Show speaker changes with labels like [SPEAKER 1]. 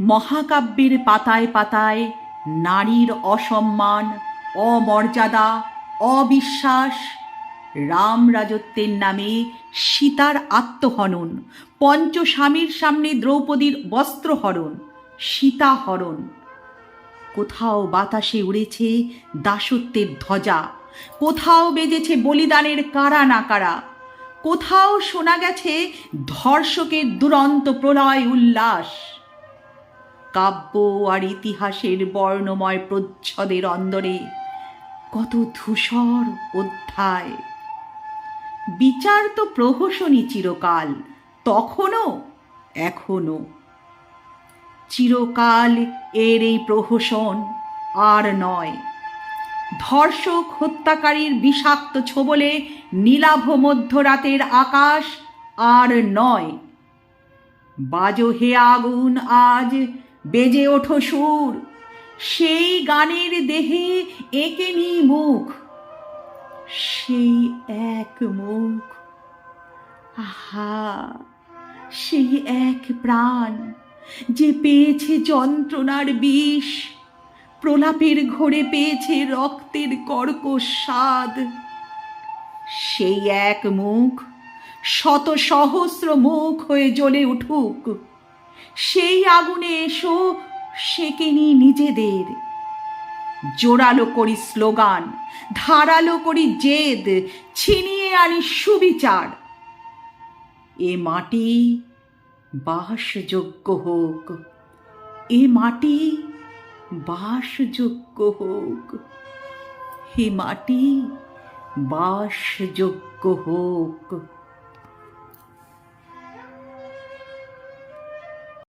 [SPEAKER 1] মহাকাব্যের পাতায় পাতায় নারীর অসম্মান, অমর্যাদা, অবিশ্বাস, রাম রাজত্বের নামে সীতার আত্মহনন, পঞ্চস্বামীর সামনে দ্রৌপদীর বস্ত্রহরণ, সীতাহরণ। কোথাও বাতাসে উড়েছে দাসত্বের ধ্বজা, কোথাও বেজেছে বলিদানের কারা নাকারা কোথাও শোনা গেছে ধর্ষকের দুরন্ত প্রলয় উল্লাস। কাব্য আর ইতিহাসের বর্ণময় প্রচ্ছদের অন্দরে কত ধূসর অধ্যায়। বিচার তো প্রহসনই চিরকাল, তখনও এখনও চিরকাল এর এই প্রহসন আর নয়। ধর্ষক, হত্যাকারীর বিষাক্ত ছোবলে নীলাভ মধ্যরাতের আকাশ আর নয়। বাজো হে আগুন আজ বেজে ওঠো সুর, সেই গানের দেহে এঁকে নি মুখ, সেই এক মুখ, আহা, সেই এক প্রাণ যে পেয়েছে যন্ত্রণার বিষ, প্রলাপের ঘোরে পেয়েছে রক্তের কর্কশ স্বাদ, সেই এক মুখ শত সহস্র মুখ হয়ে জ্বলে উঠুক। সেই আগুনে এসো, সেকেনি নিজেদের। জোরালো করি স্লোগান, ধারালো করি জেদ, ছিনিয়ে আনি সুবিচার। এ মাটি বাসযোগ্য হোক, এ মাটি বাসযোগ্য হোক হে মাটি বাসযোগ্য হোক।